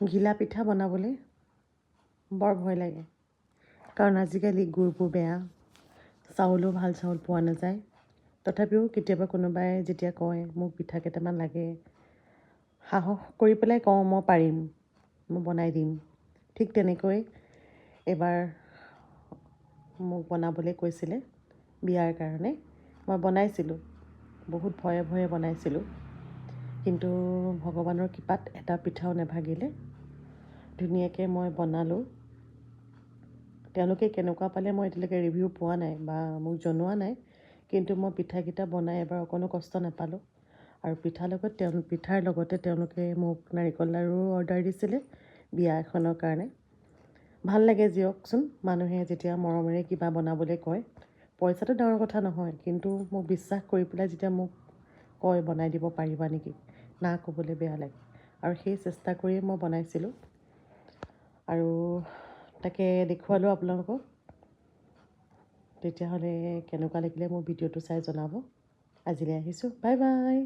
ঘিলা পিঠা বনাবলৈ বৰ ভয় লাগে। কাৰণ আজিকালি গুৰবোৰ বেয়া চাউলো ভাল চাউল পোৱা নাযায়। তথাপিও কেতিয়াবা কোনোবাই যেতিয়া কয় মোক পিঠা কেইটামান লাগে সাহস কৰি পেলাই কওঁ মই পাৰিম মই বনাই দিম। ঠিক তেনেকৈ এবাৰ মোক বনাবলৈ কৈছিলে বিয়াৰ কাৰণে। মই বনাইছিলোঁ বহুত ভয়ে ভয়ে বনাইছিলোঁ। কিন্তু ভগৱানৰ কৃপাত এটা পিঠাও নাভাগিলে। ধুনীয়াকৈ মই বনালোঁ। তেওঁলোকে কেনেকুৱা পালে মই এতিয়ালৈকে ৰিভিউ পোৱা নাই বা মোক জনোৱা নাই। কিন্তু মই পিঠাকেইটা বনাই এবাৰ অকণো কষ্ট নাপালোঁ। আৰু পিঠাৰ লগত তেওঁ পিঠাৰ লগতে তেওঁলোকে মোক নাৰিকল লাড়ু অৰ্ডাৰ দিছিলে বিয়া এখনৰ কাৰণে। ভাল লাগে দিয়কচোন মানুহে যেতিয়া মৰমেৰে কিবা বনাবলৈ কয়। পইচাটো ডাঙৰ কথা নহয় কিন্তু মোক বিশ্বাস কৰি পেলাই যেতিয়া মোক কয় বনাই দিব পাৰিবা নেকি? না ক'বলৈ বেয়া লাগে। আৰু সেই চেষ্টা কৰিয়ে মই বনাইছিলোঁ। আৰু তাকে দেখুৱালোঁ আপোনালোকক। তেতিয়াহ'লে কেনেকুৱা লাগিলে মোৰ ভিডিঅ'টো চাই জনাব। আজিলৈ আহিছোঁ। Bye bye.